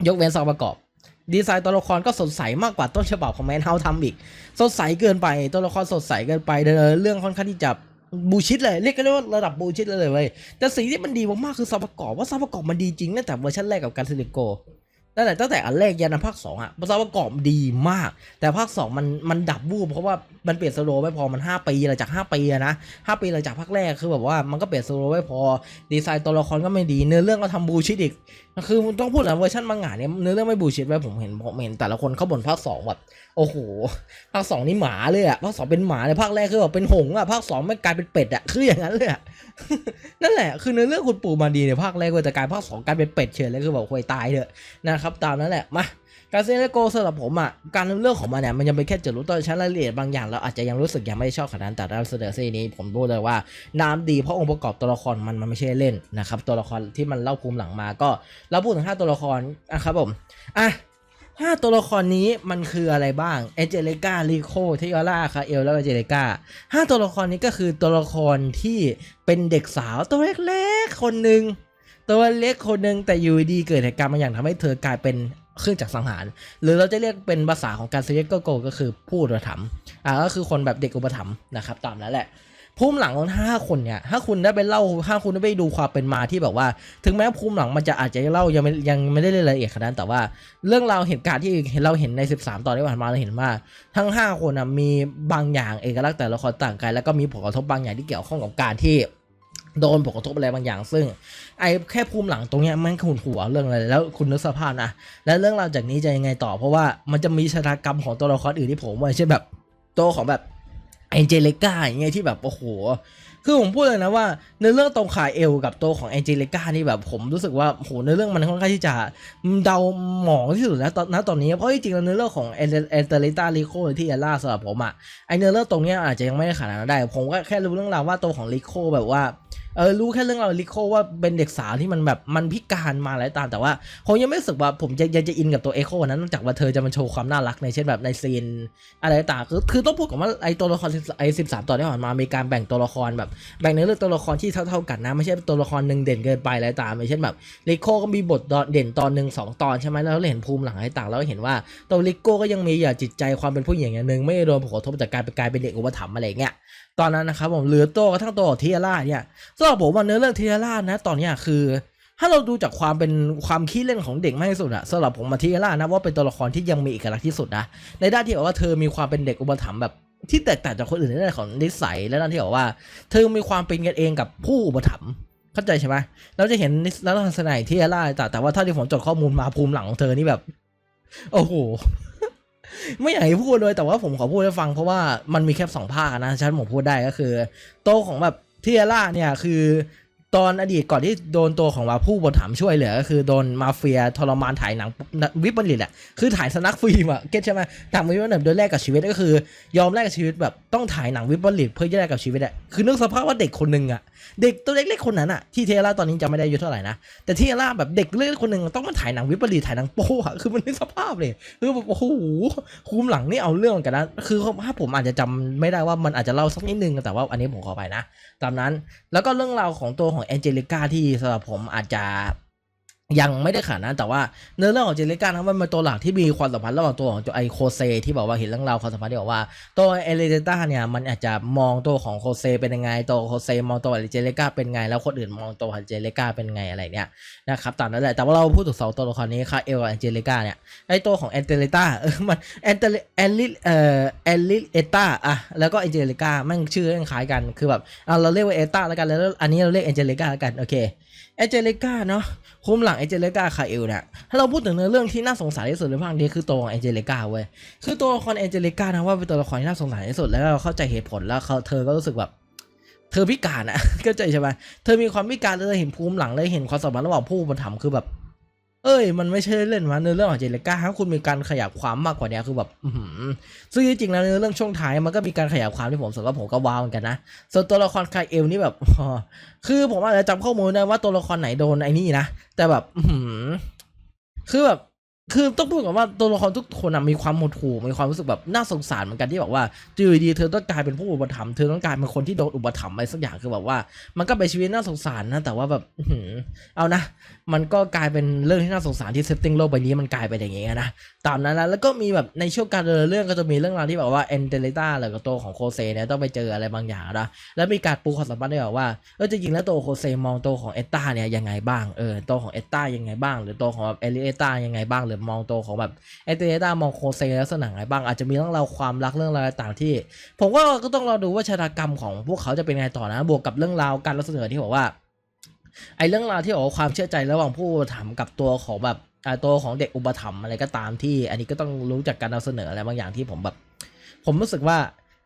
ยกเว้นซองประกอบ ดีไซน์ตัวละครก็สดใสมากกว่าต้นฉบับของแมนเฮาทำอีก สดใสเกินไปตัวละครสดใสเกินไปเเรื่องค่อนข้างที่จะบูชิดเลยเรียกกันได้ว่าระดับบูชิดเลยเว้ยแต่สิ่งที่มันดีมากๆคือซองประกอบว่าซองประกอบมันดีจริงตั้งแต่เวอร์ชันแรกกับการซิลิโก ตั้งแต่ตั้งแต่อันแรกยันอันภาคสองอะซาวประกอบดีมาก แต่ภาคสองมันมันดับวูบเพราะว่ามันเปลี่ยนสโลไม่พอมัน 5 ปีหลังจาก 5 ปีอะนะ5ปีหลังจากภาคแรกคือแบบว่ามันก็เปลี่ยนสโลไม่พอ ดีไซน์ตัวละครก็ไม่ดี เนื้อเรื่องก็ทำบูชิดอีก คือต้องพูดนะเวอร์ชันมังงะเนี่ยเนื้อเรื่องไม่บูชิดไว้ผมเห็นผมเห็นแต่ละคนเขาบ่นภาคสองแบบโอ้โหภาคสองนี่หมาเลยอะภาคสองเป็นหมาเลยภาคแรกคือแบบเป็นหงอะภาคสองไม่กลายเป็นเป็ดอะคืออย่างนั้นเลยอะนั่นแหละคือเนื้อเรื่องคุณปู่มาดีในภาคแรกเว้ยแต่กลารภาคสองกลายเป็นเป็ดเฉยเลยคือแบบควยตายเถอะนะครับตามนั้นแหละมาการเซเลโกสำหรับผมอะการเรื่องของมันเนี่ยมันยังเป็นแค่จุดรู้ต้นชั้นรายละเอียดบางอย่างเราอาจจะยังรู้สึกยังไม่ชอบขนาดนั้นแต่เราเสนอซีนี้ผมพูดเลยว่าน้ำดีเพราะองค์ประกอบตัวละครมันมันไม่ใช่เล่นนะครับตัวละครที่มันเล่าภูมิหลังมาก็เราพูดถึงห้าตัวละครอะครับผมอะห้าตัวละครนี้มันคืออะไรบ้างเอเจลิก้าลิโคเทยอร่าคาเอลแล้วก็เจลิก้าห้าตัวละครนี้ก็คือตัวละครที่เป็นเด็กสาวตัวเล็กๆคนหนึ่ง ตัวเล็กคนหนึ่งแต่อยู่ดีเกิดเหตุการณ์บางอย่างทำให้เธอกลายเป็นเครื่องจักรสังหาร หรือเราจะเรียกเป็นภาษาของการเซเยกโกก็คือผู้อุปถัมภ์อ่าก็คือคนแบบเด็กอุปถัมภ์นะครับตามนั้นแหละภูมิหลังของห้าคนเนี่ยถ้าคุณได้ไปเล่าถ้าคุณได้ไปดูความเป็นมาที่แบบว่า ถึงแม้ภูมิหลังมันจะอาจจะเล่ายังไม่ยังไม่ได้รายละเอียดขนาดนั้นแต่ว่า เรื่องราวเหตุการณ์ที่เราเห็นใน 13 ตอนที่ผ่านมาเราเห็นว่า ทั้ง 5 คนนะมีบางอย่างเอกลักษณ์แต่ละคนต่างกันแล้วก็มีผลกระทบบางอย่างที่เกี่ยวข้องกับการที่ โดนผลกระทบอะไรบางอย่าง ซึ่ง ไอ้แค่ภูมิหลังตรงเนี้ยมันขุนหัวเรื่องอะไรแล้วคุณนึกสภาพนะแล้วเรื่องราวจากนี้จะยังไงต่อ เพราะว่ามันจะมีชะตากรรมของตัวละครอื่นที่ผมว่าเช่นแบบตัวของแบบแองเจลิก้าอย่างเงี้ยที่แบบโอ้โหคือผมพูดเลยนะว่าในเรื่องตรงขาเอวกับตัวของแองเจลิก้านี่แบบผมรู้สึกว่าโหในเรื่องมันค่อนข้างที่จะเดาหมองที่สุดแล้วตอนณตอนนี้เพราะจริงๆแล้วในเรื่องของแอนเจลิต้าลิโคที่ยาล่าสำหรับผมอะไอเนื้อเรื่องตรงเนี้ยอาจจะยังไม่ได้ขนาดนั้นได้ ผมก็แค่รู้เรื่องราวว่าตัวของลิโคแบบว่า เออรู้แค่เรื่องราวลิโคว่าเป็นเด็กสาวที่มันแบบมันพิการมาอะไรตามแต่ว่าผมยังไม่รู้สึกว่าผมจะยังจะอินกับตัวเอโคนั้นนอกจากว่าเธอจะมาโชว์ความน่ารักในเช่นแบบในซีนอะไรต่างคือคือต้องพูดก่อนว่าไอตัวละครไอสิบสามตอนที่ผ่านมามีการแบ่งตัวละครแบบแบ่งในเรื่องตัวละครที่เท่าๆกันนะไม่ใช่ตัวละครหนึ่งเด่นเกินไปอะไรตามไม่เช่นแบบลิโคก็มีบทเด่นตอนหนึ่งสองตอนใช่ไหมแล้วเราเห็นภูมิหลังอะไรต่างแล้วเห็นว่าตัวลิโก้ก็ยังมีอย่าจิตใจความเป็นผู้หญิงอย่างหนึ่งไม่โดนผลกระทบจากการเป็นกลายเป็นเด็กอุปถัมภ์อะไรเงี้ย ตอนนั้นนะครับผมเหลือตัวกระทั่งตัวเทียร่าเนี่ยสำหรับผมว่าเนื้อเรื่องเทียร่านะ ตอนเนี้ยคือ ถ้าเราดูจากความเป็นความขี้เล่นของเด็กมากที่สุดอะสำหรับผมมาเทียร่านะว่าเป็นตัวละครที่ยังมีเอกลักษณ์ที่สุดนะในด้านที่แบบว่าเธอมีความเป็นเด็กอุปถัมภ์แบบที่แตกต่างจากคนอื่นในด้านของนิสัยและด้านที่แบบว่า เธอมีความเป็นกันเองกับผู้อุปถัมภ์เข้าใจใช่ไหมเราจะเห็นแล้วลักษณะที่เทียร่าแต่แต่ว่าเท่าที่ผมจดข้อมูลมาภูมิหลังของเธอนี่แบบ โอ้โห ไม่อยากให้พูดเลยแต่ว่าผมขอพูดให้ฟังเพราะว่ามันมีแค่สองภาคนะฉันผมพูดได้ก็คือ โตวของแบบเทียร่าเนี่ยคือ ตอนอดีตก่อนที่โดนตัวของว่าผู้บริหารช่วยเหลือก็คือโดนมาเฟียทรมานถ่ายหนังวิปริตแหละคือถ่ายสนักฟิล์มอะเก็ตใช่ไหมต่างวิปริตโดยแลกกับชีวิตก็คือ ยอมแลกกับชีวิตแบบต้องถ่ายหนังวิปริตเพื่อจะแลกกับชีวิตอะคือนึกสภาพว่าเด็กคนหนึ่งอะเด็กตัวเล็กๆคนนั้นอะที่เทยร่าตอนนี้จะไม่ได้อายุเท่าไหร่นะแต่ทียร่าแบบเด็กเล็กคนหนึ่งต้องมาถ่ายหนังวิปริตถ่ายหนังโป๊อะคือมันนึกสภาพเลยคือแบบโอ้โหคุมหลังนี่เอาเรื่องกันนะคือถ้าผมอาจจะจำไม่ได้ว่ามันอาจจะเล่าสักนิดนึงแต่ว่าอันนี้ผมขอไปนะ ตามนั้นแล้วก็เรื่องราวของตัวของแองเจลิก้าที่สำหรับผมอาจจะ ยังไม่ได้ขนาดนั้นแต่ว่าเนื้อเรื่องของเจลิก้านะมันเป็นตัวหลักที่มีความสัมพันธ์ระหว่างตัวของไอโคเซที่บอกว่าเห็นเรื่องราวความสัมพันธ์ที่บอกว่าตัวเอเลเต้าเนี่ยมันอาจจะมองตัวของโคเซเป็นยังไงตัวโคเซมองตัวเจลิก้าเป็นไงแล้วคนอื่นมองตัวของเจลิก้าเป็นไงอะไรเนี่ยนะครับตามนั้นแหละแต่ว่าเราพูดถึงสองตัวละครนี้ค่ะเอลกับแองเจลิก้าเนี่ยไอตัวของแอนเจลิต้าเออมันแอนเจลิแอนลิเอ่อแอนลิเอต้าอะแล้วก็แอเจลิก้าแม่งชื่อคล้ายกันคือแบบเอาเราเรียกว่าเอต้าแล้วกันแล้วอันนี้เราเรียกแอเจลิก้าแล้วกันโอเค เอเจเลกาเนาะคุมหลังเอเจเลกาคาเอลเนี่ยถ้าเราพูดถึงเนื้อเรื่องที่น่าสงสัยที่สุดในภาคนี้คือตัวของเอเจลิก้าเว้ยคือตัวละครเอเจเลกานะว่าเป็นตัวละครที่น่าสงสัยที่สุดแล้วเราเข้าใจเหตุผลแล้วเขาเธอก็รู้สึกแบบเธอพิการอะเข้าใจใช่ไหมเธอมีความพิการเลยเห็นภูมิหลังเลยเห็นความสัมพันธ์ระหว่างผู้อุปถัมคือแบบ เอ้ยมันไม่ใช่เล่นมาเนื้อเรื่องของเจเลก้าถ้าคุณมีการขยับความมากกว่านี้คือแบบซึ่งจริงๆแล้วเนื้อเรื่องช่วงท้ายมันก็มีการขยับความที่ผมรู้สึกว่าผมก็ว้าวเหมือนกันนะส่วนตัวละครคายเอลนี่แบบคือผมอาจจะจำข้อมูลได้ว่าตัวละครไหนโดนไอ้นี่นะแต่แบบคือแบบ คือต้องพูดก่อนว่าตัวละครทุกคนมีความหดหู่มีความรู้สึกแบบน่าสงสารเหมือนกันที่แบบว่าอยู่ดีเธอต้องกลายเป็นผู้อุปถัมภ์เธอต้องกลายเป็นคนที่โดนอุปถัมภ์อะไรสักอย่างคือแบบว่า มันก็เป็นชีวิตน่าสงสารนะแต่ว่าแบบหือเอานะ มันก็กลายเป็นเรื่องที่น่าสงสารที่เซตติ้งโลกใบนี้มันกลายเป็นอย่างเงี้ยนะตามนั้นนะแล้วก็มีแบบในช่วงการเดินเรื่องก็จะมีเรื่องราวที่แบบว่าเอนเดเลต้าหรือกับตัวของโคเซเนี่ยต้องไปเจออะไรบางอย่างนะแล้วมีการปูความสัมพันธ์ด้วยแบบว่าเออจริงๆแล้วตัวโคเซมองตัวของเอตตาเนี่ยยังไงบ้างเออตัวของเอตตายังไงบ้าง หรือตัวของเอลิเอตายังไงบ้างหรือมองตัวของแบบเอเตเอตามองโคเซลักษณะไงบ้างอาจจะมีเรื่องราวความรักเรื่องราวต่างที่ ผมว่าก็ต้องรอดูว่าชะตากรรมของพวกเขาจะเป็นไงต่อนะ บวกกับเรื่องราวการนำเสนอที่บอกว่าไอ้เรื่องราวที่บอกว่าความเชื่อใจระหว่างผู้ถามกับตัวของแบบตัวของเด็กอุปถัมภ์อะไรก็ตามที่ อันนี้ก็ต้องรู้จากการนำเสนออะไรบางอย่างที่ผมแบบ ผมรู้สึกว่า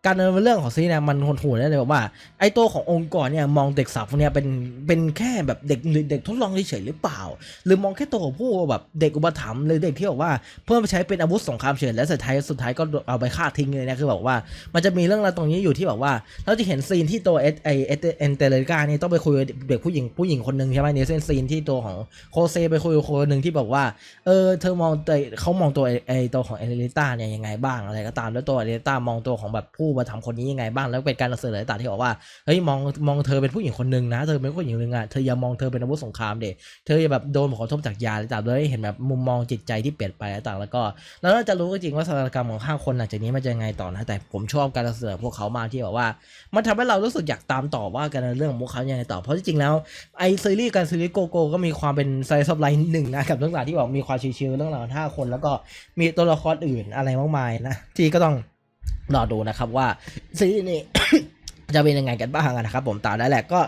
การดำเนินเรื่องของซีเนี่ยมันหดหู่ได้เลยแบบว่าไอ้ตัวขององค์กรเนี่ยมองเด็กสาวพวกเนี้ยเป็นเป็นแค่แบบเด็กเด็กทดลองเฉยๆหรือเปล่า หรือมองแค่ตัวของผู้แบบเด็กอุปถัมภ์หรือเด็กที่บอกว่าเพื่อไปใช้เป็นอาวุธสงครามเฉยและสุดท้ายสุดท้ายก็เอาไปฆ่าทิ้งเลยนะคือแบบว่า มันจะมีเรื่องราวตรงนี้อยู่ที่แบบว่า เราจะเห็นซีนที่ตัวเอสไอเอสเอนเตเลกานี่ต้องไปคุยกับเด็กผู้หญิงผู้หญิงคนหนึ่งใช่ไหมเนี่ยเส้นซีนที่ตัวของโคเซไปคุยกับคนหนึ่งที่บอกว่าเออเธอมองตัวเขามองตัวไอตัวของเอเลิต้าเนี่ยยังไงบ้างอะไรก็ตามแล้วตัวเอลิต้ามองตัวของแบบผูู้้มาทำคนนี้ยังไงบ้างแล้วเป็นการเสนอต่างที่บอกว่าเฮ้ยมองมองเธอเป็นผู้หญิงคนหนึ่งนะเธอเป็นผู้หญิงคนหนึ่งอะเธออย่ามองเธอเป็นอาวุธสงครามเด็เธออย่าแบบโดนผลกระทบจากยาอะไรต่างเลยเห็นแบบมุมมองจิตใจที่เปลี่ยนไปต่างแล้วก็แล้วเราจะรู้ก็จริงว่าสถานกรรมของห้าคนหลังจากนี้มันจะยังไงต่อนะแต่ผมชอบการเสนอพวกเขามากที่แบบว่า มันทำให้เรารู้สึกอยากตามต่อว่ากันในเรื่องของพวกเขายังไงต่อเพราะจริงแล้วไอซีรีส์การซีรีส์โกโก้ก็มีความเป็นไซส์ซับไลน์หนึ่งนะกับเรื่องราวที่บอกมีความชิวๆเรื่องราวห้าคน แล้วก็มีตัวละครอื่นอะไรมากมายนะที่ก็ต้อง รอดูนะครับว่าซีรีส์นี้ จะเป็นยังไงกันบ้างนะครับ ผมตามได้แหละก็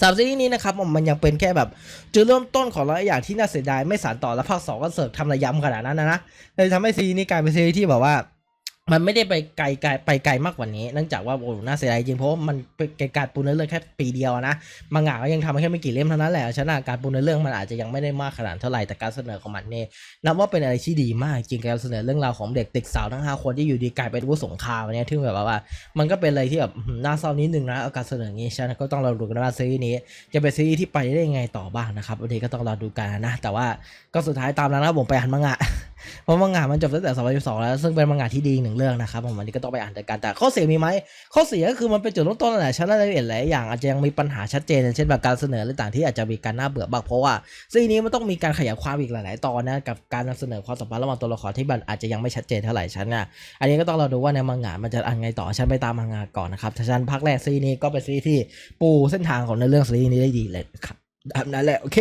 สามซีรีส์นี้นะครับมันยังเป็นแค่แบบจุดเริ่มต้นของหลายอย่างที่น่าเสียดายไม่สานต่อและภาคสองก็เสิร์ฟทำระยำขนาดนั้นนะนะเลยทำให้ซีรีส์นี้กลายเป็นซีรีส์ที่แบบว่า มันไม่ได้ไปไกลไกลไปไกลมากกว่านี้เนื่องจากว่าโอ้น่าเสียดายจริงเพราะมันเป็นการปูเนื้อเรื่องแค่ปีเดียวนะมังงะก็ยังทำแค่ไม่กี่เล่มเท่านั้นแหละฉะนั้นการปูเนื้อเรื่องมันอาจจะยังไม่ได้มากขนาดเท่าไหร่แต่การเสนอของมันเนี่ยนับว่าเป็นอะไรที่ดีมากจริงการเสนอเรื่องราวของเด็กเด็กสาวทั้งห้าคนที่อยู่ดีกลายเป็นวุธสงครามเนี่ยที่แบบว่า มันก็เป็นอะไรที่แบบน่าเศร้านิดนึงนะการเสนออย่างนี้ฉะนั้นก็ต้องรอดูกันว่าซีรีส์นี้ จะเป็นซีรีส์ที่ไปได้ยังไงต่อบ้างนะครับวันนี้ก็ต้องรอดูกันนะ แต่ว่าก็สุดท้ายตามนั้นนะผมไปอ่านมังงะเพราะมังงะมันจบตั้งแต่2012แล้วซึ่งเป็นมังงะที่ดีหนึ่งเรื่องนะครับผมวันนี้ก็ต้องไปอ่านแต่กันแต่ข้อเสียมีไหมข้อเสียก็คือมันเป็นจุดเริ่มต้นนั่นแหละชั้นรายละเอียดหลายอย่างอาจจะยังมีปัญหาชัดเจนเช่นแบบการเสนอต่างที่อาจจะมีการน่าเบื่อบ้างเพราะว่าซีนี้มันต้องมีการขยายความอีกหลาย ๆ ตอนนะกับการนำเสนอความสัมพันธ์ระหว่างตัวละครที่มันอาจจะยังไม่ชัดเจนเท่าไหร่ชั้นน่ะอันนี้ก็ต้องเรอดูว่าในมังงะมันจะอันไงต่อฉันไปตามมังงะก่อนนะครับถ้าฉันพักแรกซีนี้ก็เป็นซีที่ปูเส้นทางของในเรื่องซีนี้ได้ดีเลยครับแบบนั้นแหละโอเค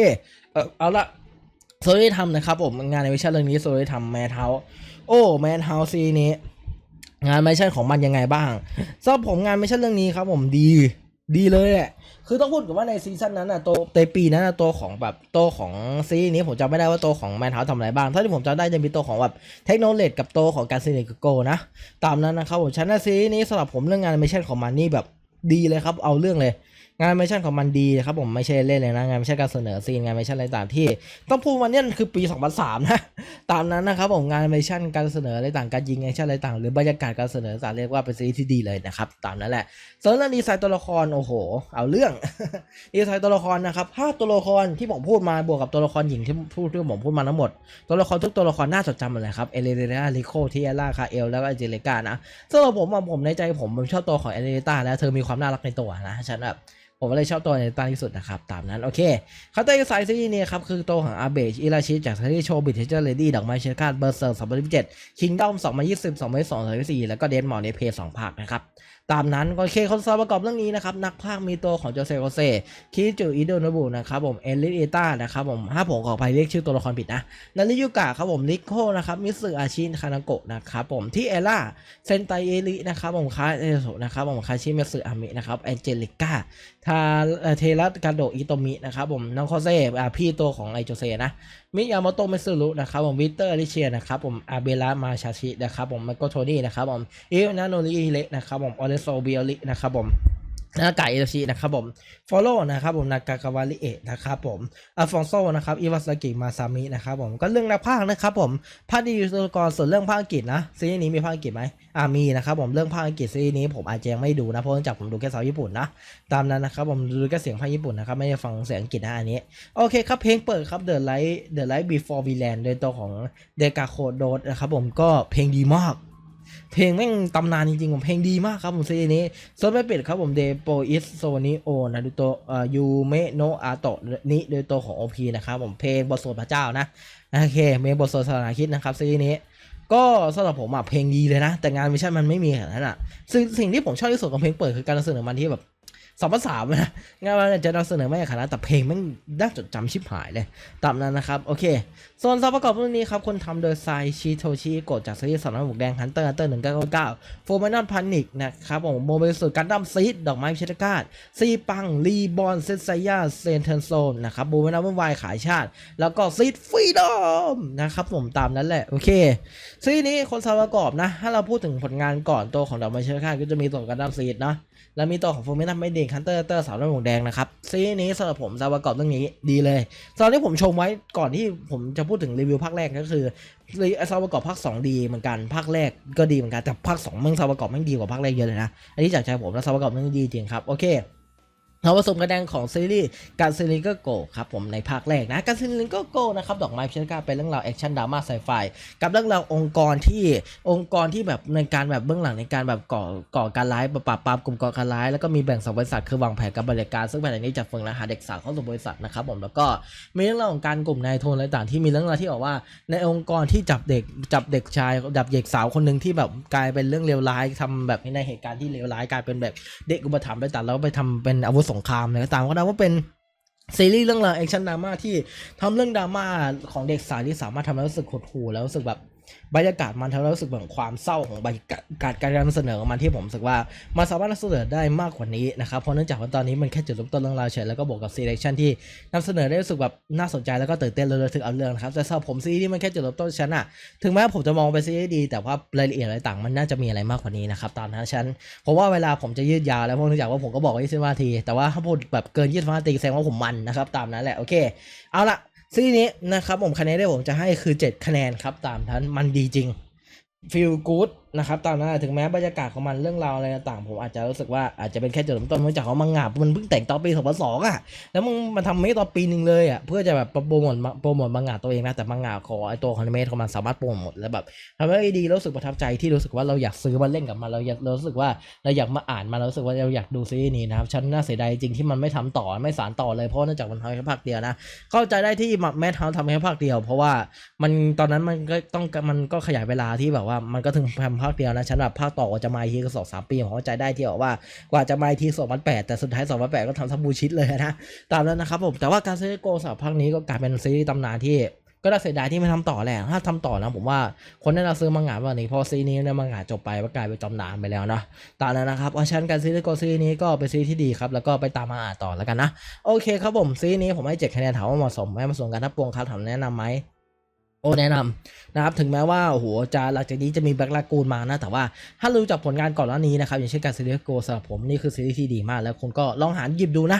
เออเอาละโซลิทำนะครับผมงานในวิชาเรื่องนี้โซลิทำแมทเฮาโอ้แมทเฮาซีนี้ งานไม่ใช่ของมันยังไงบ้างสำหรับผมงานไม่ใช่เรื่องนี้ครับผมดีดีเลยแหละ คือต้องพูดกันว่าในซีซั่นนั้นนะตัวในปีนั้นนะตัวของแบบตัวของซีนี้ผมจำไม่ได้ว่าตัวของแมนเฮาทำอะไรบ้างเท่าที่ผมจำได้จะมีตัวของแบบเทคโนโลยีกับตัวของการซีรีส์โกนะ ตามนั้นนะครับผมชั้นซีนี้สำหรับผมเรื่องงานไม่ใช่ของมันนี่แบบดีเลยครับ เอาเรื่องเลย งานไม่ใช่ของมันดีครับผมไม่ใช่เล่นเลยนะงานไม่ใช่การเสนอซีนงานไม่ใช่อะไรต่างที่ ต้องพูดวันนี้คือปี 2003 นะ ตามนั้นนะครับผมงานไม่ใช่การเสนออะไรต่างการยิงไอชั่นอะไรต่างหรือบรรยากาศการเสนอต่างเรียกว่าเป็นซีรีส์ที่ดีเลยนะครับตามนั้นแหละส่วนเรื่องดีไซน์ตัวละครโอ้โห เอาเรื่องดีไซน์ตัวละครนะครับห้าตัวละครที่ผมพูดมาบวกกับตัวละครหญิงที่พูดที่ผมพูดมาทั้งหมดตัวละครทุกตัวละครน่าจดจำหมดเลยครับเอเลเดราลิโคทีเอล่าคาเอลแล้วก็เจเลกานะสำหรับผมผมในใจผมผมชอบตัวของเอเลเดต้าแล้วเธอมีความน่ารักในตัวนะฉันแบบ ผมเลยชอบตัวในตาที่สุดนะครับ ตามนั้น โอเคเขาเตอร์ไซซีรีส์นี้ครับ คือตัวของอาเบชอิราชิจากซีรีส์โชว์บิทเทเจอร์เลดี้ดอกไม้เชื้อคาดเบอร์เซอร์สองพันสิบเจ็ดคิงดอมสองพันยี่สิบสองพันสองพันสี่แล้วก็เดนมอร์ในเพย์สองภาคนะครับ ตามนั้นโอเคคนซอยประกอบเรื่องนี้นะครับนักพากย์มีตัวของโจเซโกเซคิจูอิโดโนบุนะครับผมเอลิเอต้านะครับผมถ้าผมขออภัยเรียกชื่อตัวละครผิดนะนาริยุกะครับผมนิโคนะครับมิสึอาชินคานาโกะนะครับผมที่เอล่าเซนไตเอรินะครับผมคาเอโซนะครับผมคาชิเมสึอามินะครับแอนเจลิก้าทาเทระกาโดอิโตมินะครับผมน้องโคเซ่อ่าพี่ตัวของไอโจเซนะ มิยาโมโตะเมสึรุนะครับผมวิเตอร์ลิเชียนะครับผมอาเบระมาชาชินะครับผมไมโกโทนี่นะครับผมอินาโนริฮิเละนะครับผมออเรโซเบียรินะครับผม นากาเอชินะครับผม follow นะครับผมนากากาวาริเอะนะครับผมอัลฟองโซนะครับอิวาสกิมาซามินะครับผมก็เรื่องนักพากย์นะครับผมภาคดีอยูตัวละครส่วนเรื่องภาคอังกฤษนะซีรีส์นี้มีภาคอังกฤษไหมอ่ามีนะครับผมเรื่องภาคอังกฤษซีรีส์นี้ผมอาจจะยังไม่ดูนะเพราะเนื่องจากผมดูแค่ซาวญี่ปุ่นนะตามนั้นนะครับผมดูแค่เสียงภาคญี่ปุ่นนะครับไม่ได้ฟังเสียงอังกฤษนะอันนี้โอเคครับเพลงเปิดครับ The Light The Light Before We Land โดยตัวของเดกาโคโดดนะครับผมก็เพลงดีมาก เพลงแม่งตำนานจริงๆ ผมเพลงดีมากครับผมซีรีส์นี้ส่วนไม่เปิดครับผมเดโปอิสโซนิโอนะดูตัวเอ่อยูเมโนอาโตะนี้โดยตัวของโอพีนะครับผมเพลงบทสวดพระเจ้านะโอเคเพลงบทสวดศาสนาคิดนะครับซีรีส์นี้ก็สำหรับผมอะเพลงดีเลยนะ แต่งานวิชชั่นมันไม่มีขนาดนั้นอะซึ่งสิ่งที่ผมชอบที่สุดของเพลงเปิดคือการนำเสนอมันที่แบบ สองภาษาเลยนะงานมันจะนำเสนอไม่ขนาดแต่เพลงแม่งน่าจดจำชิบหายเลยตามนั้นนะครับ โอเค ส่วนซาวประกอบเรื่องนี้ครับ คนทำโดยไซชิโทชิโกะจากซีรีส์สำนักหมวกแดงฮันเตอร์ฮันเตอร์หนึ่งเก้าเก้าโฟร์แมนนอนพันิกนะครับผมโมเบลสุดการดั้มซีดดอกไม้พิชตการ์ดซีปังรีบอนเซนไซยาเซนเทนโซนนะครับบูมนาวุ่นวายขายชาติ แล้วก็ซีดฟรีดอมนะครับผมตามนั้นแหละโอเคซีนี้คนซาวประกอบนะถ้าเราพูดถึงผลงานก่อนตัวของดอกไม้พิชตการ์ดก็จะมีตัวของการดั้มซีดนะ แล้วมีตัวของโฟร์แมนนอนไม่เด็กฮันเตอร์เตอร์สาวน้ำหมวกแดงนะครับซีนี้สำหรับผมซาวประกอบเรื่องนี้ดีเลยตอนที่ผมชมไว้ก่อนที่ผมจะพูดถึงรีวิวภาคแรกก็คือไอซาวประกอบภาค2ดีเหมือนกันภาคแรกก็ดีเหมือนกันแต่ภาค2มึงซาวประกอบแม่งดีกว่าภาคแรกเยอะเลยนะอันนี้จากใจผมแล้วซาวประกอบแม่งดีจริงครับโอเค เราผสมกระแดงของซีรีส์การซีรีส์ก็โกครับผมในภาคแรกนะการซีรีส์ก็โกนะครับดอกไม้พิชิตกาเป็นเรื่องราวแอคชั่นดราม่าไซไฟกับเรื่องราวองค์กรที่องค์กรที่แบบในการแบบเบื้องหลังในการแบบก่อก่อการร้ายปราบปรามกลุ่มก่อการร้ายแล้วก็มีแบ่งสองบริษัทคือวางแผนกับบริการ ซึ่งแผนนี้จะฝึกนะหาเด็กสาวเข้าสู่บริษัทนะครับผมแล้วก็มีเรื่องราวของการกลุ่มนายทุนอะไรต่างที่มีเรื่องราวที่บอกว่า ในองค์กรที่จับเด็กจับเด็กชายจับเด็กสาวคนหนึ่งที่แบบกลายเป็นเรื่องเลวร้ายทำแบบในเหตุการณ์ที่เลวร้ายกลายเป็นแบบเด็กอุปถัมภ์ไปตัดแล้วไปทำเป็นอาวุธสงครามอะไรก็ตามก็ได้ว่าเป็นซีรีส์เรื่องราวแอคชั่นดราม่าที่ทำเรื่องดราม่าของเด็กสาวที่สามารถทำให้รู้สึกหดหู่แล้วรู้สึกแบบ บรรยากาศมันทำให้รู้สึกแบบความเศร้าของบรรยากาศการนำเสนอของมันที่ผมรู้สึกว่ามันสามารถนำเสนอได้มากกว่านี้นะครับเพราะเนื่องจากว่าตอนนี้มันแค่จุดเริ่มต้นเรื่องราวเฉยแล้วก็บวกกับซีเลคชั่นที่นำเสนอได้รู้สึกแบบน่าสนใจแล้วก็ตื่นเต้นเลยถึงเอาเรื่องนะครับแต่สำหรับผมซีรีส์ที่มันแค่จุดเริ่มต้นฉันอะถึงแม้ผมจะมองไปซีรีส์ดี แต่ว่ารายละเอียดอะไรต่างมันน่าจะมีอะไรมากกว่านี้นะครับตามนั้นฉันผมว่าเวลาผมจะยืดยาวแล้วเพราะเนื่องจากว่าผมก็บอกว่ายี่สิบนาทีแต่ว่าถ้าพูดแบบเกินยี่สิบนาทีแสดงว่าผมมันนะครับตามนั้นแหละโอเคเอาละ ซีรีส์นี้นะครับผมคะแนนที่ผมจะให้คือ 7 คะแนนครับ ตามทันมันดีจริงฟีลกู๊ดนะครับตามนั้นถึงแม้บรรยากาศของมันเรื่องราวอะไรต่างผมอาจจะรู้สึกว่าอาจจะเป็นแค่จุดเริ่มต้นเนื่องจากว่ามังงะมันเพิ่งแต่งตอนปี2002อะแล้วมึงมาทำไม่ตอนปีหนึ่งเลยอะเพื่อจะแบบโปรโมทโปรโมทมังงะตัวเองนะแต่มังงะของไอตัวคอนเมทของมันสามารถโปรโมทแล้วแบบทำให้ดีรู้สึกประทับใจที่รู้สึกว่าเราอยากซื้อมาเล่นกับมันเราอยากรู้สึกว่าเราอยากมาอ่านมันเรารู้สึกว่าเราอยากดูซีรีส์นี้นะครับฉันน่าเสียดายจริงที่มันไม่ทำต่อไม่สานต่อเลยเพราะเนื่องจากมันทำแค่ภาคเดียวนะเข้าใจได้ที่แม่ทำทำแค่ภาคเดียว เพราะว่ามันตอนนั้นมันก็ต้องมันก็ขยายเวลาที่แบบว่ามันก็ถึงทำาคเดียวนะฉันแบบภาคต่อก็จะมาทีก็สองสามปีผมเข้าใจได้ที่บอกว่ากว่าจะมาทีสองพันแปดแต่สุดท้ายสองพันแปดก็ทำทับบูชิดเลยนะตามนั้นนะครับผมแต่ว่าการซีรีส์โกสำหรับภาคนี้ก็กลายเป็นซีรีส์ตำนานที่ก็น่าเสียดายที่ไม่ทำต่อแหละถ้าทำต่อนะผมว่าคนน่าจะซื้อมังงะวันนี้พอซีนี้เนี่ยมังงะจบไปก็กลายเป็นตำนานไปแล้วนะตามนั้นนะครับเพราะฉะนันการซีรีส์โกซีรีนี้ก็เป็นซีที่ดีครับแล้วก็ไปตามมาอ่านต่อแล้วกันนะโอเคครับผมซีนี้ผมให้เจ็ดคะแนนถามว่าเหมาะสมไหมเหมาะสมกันทับปวงครับถามแนะนำไหม โอ้แนะนำนะครับถึงแม้ว่าโอ้โหจะหลังจากนี้จะมีแบ็คลากูนมานะ แต่ว่าถ้ารู้จักผลงานก่อนหน้านี้นะครับ อย่างเช่นการซีรีส์โกสำหรับผมนี่คือซีรีส์ที่ดีมาก แล้วคุณก็ลองหาหยิบดูนะ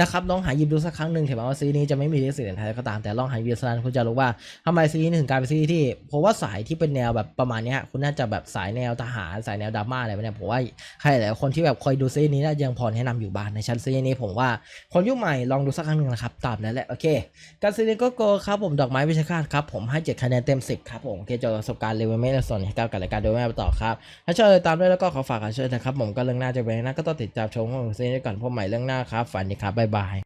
นะครับลองหาหยิบดูสักครั้งหนึ่งถึงแม้ว่าซีรีส์นี้จะไม่มีลิขสิทธิ์ไทยก็ตามแต่ลองหาหยิบดูสักครั้งคุณจะรู้ว่าทำไมซีรีส์นี้ถึงกลายเป็นซีรีส์ที่ผมว่าสายที่เป็นแนวแบบประมาณนี้คุณน่าจะแบบสายแนวทหารสายแนวดราม่าอะไรแบบนี้ผมว่าใครหลายคนที่แบบคอยดูซีรีส์นี้น่าจะยังพอแนะนำอยู่บ้างในชั้นซีรีส์นี้ผมว่าคนยุคใหม่ลองดูสักครั้งหนึ่งนะครับตามนั้นแหละโอเคการซีรีส์ก็โกครับผมดอกไม้วิชาคาตครับผมให้7คะแนนเต็ม 10 ครับผมโอเคจบประสบการณ์เลเวลไม่ในส่วนให้ก้าวกับรายการโดยแม่ไปต่อครับ ถ้าชอบติดตามด้วยแล้วก็ขอฝากกันช่วยนะครับ ผมก็เรื่องหน้าจะเป็นนะก็ต้องติดตามชมของซีนก่อนพบใหม่เรื่องหน้าครับ ฝันดีครับบ๊ายบาย